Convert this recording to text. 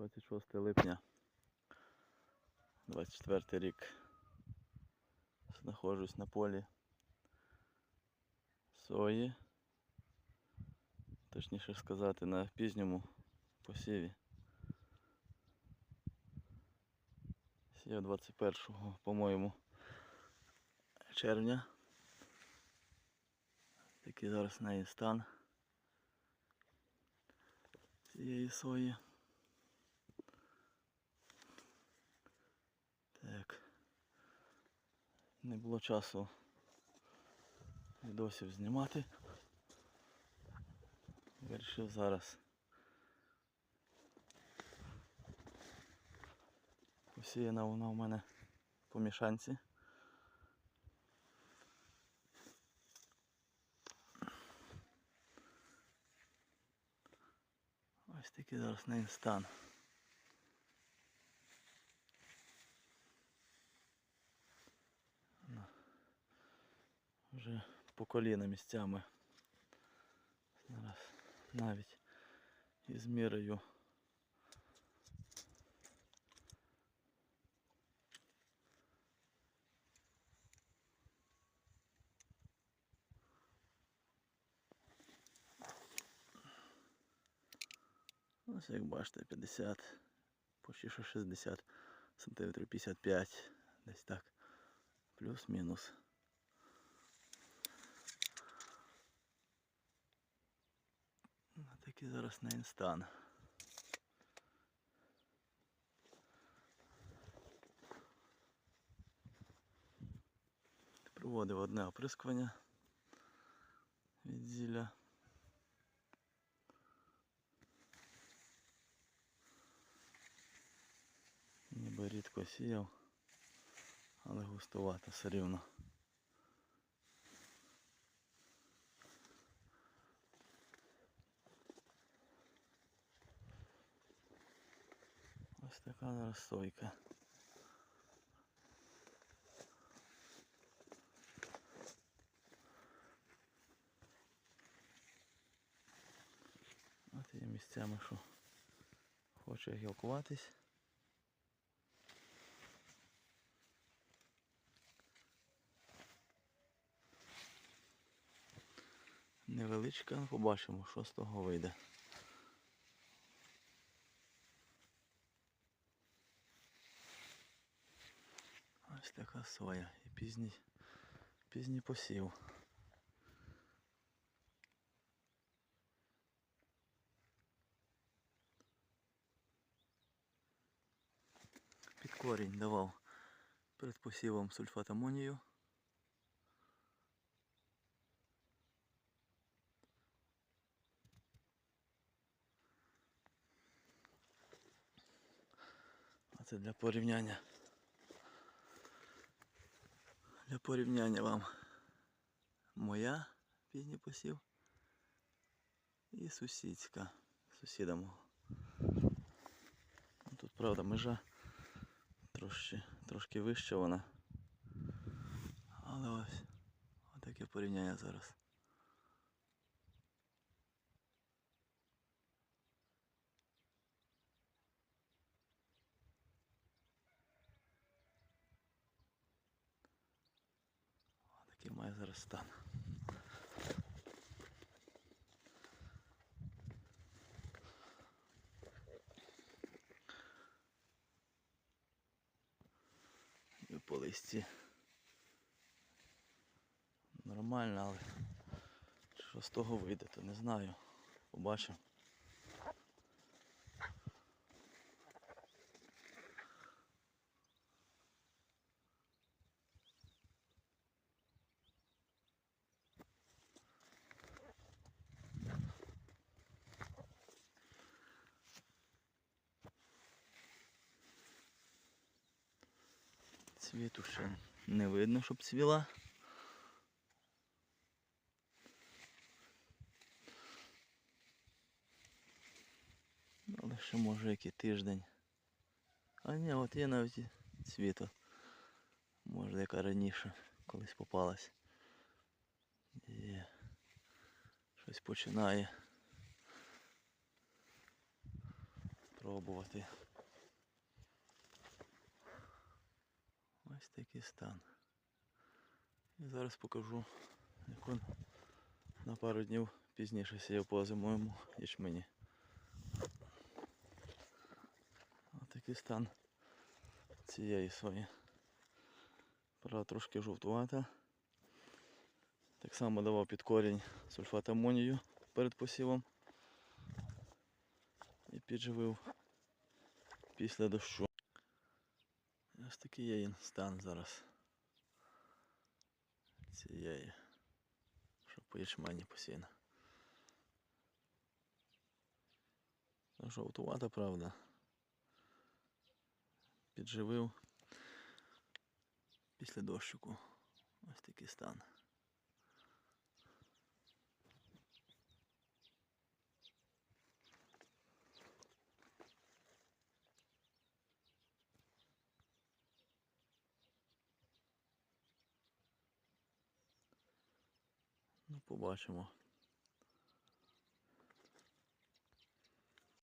26 липня 24 рік. Знаходжусь на полі сої. Точніше сказати, на пізньому посіві. Сіяв 21, по-моєму, червня. Такий зараз в неї стан цієї сої. Так. Не було часу відосів знімати. Вирішив зараз посіяна вона у мене по мішанці. Ось такий зараз неї стан. Вже по коліна місцями. Зараз навіть із мірою. Ось як бачите, 50, почти що 60 сантиметрів 55, десь так. Плюс-мінус. Такий зараз на інстан. Проводив одне оприскування від зілля. Ніби рідко сіяв, але густувато все рівно. Така зараз сойка. От є місцями, що хоче гілкуватись. Невеличка, побачимо, що з того вийде. Ось така соя і пізній, пізній посів. Під корінь давав перед посівом сульфат амонію. А це для порівняння. Для порівняння вам моя пізній посів і сусідська сусіда мого. Ну, Тут правда межа трошки, трошки вища вона. Але ось отаке порівняння зараз. Має зараз стан. І по листі. Нормально, але що з того вийде, то не знаю. Побачимо. Цвіту ще не видно, щоб цвіла. Але ще може який тиждень. А ні, от є навіть і. Може яка раніше колись попалась. Є. Щось починає. пробувати. Ось такий стан. І зараз покажу, як він на пару днів пізніше сіяв по зимовому ячмені. Ось такий стан цієї сої. Правда, трошки жовтувата. Так само давав під корінь сульфат амонію перед посівом. І підживив після дощу. Ось такий є стан зараз. Цієї. Що по ячмені посіяно. Ну, Жовтувата, правда. Підживив після дощику. Ось такий стан. Побачимо.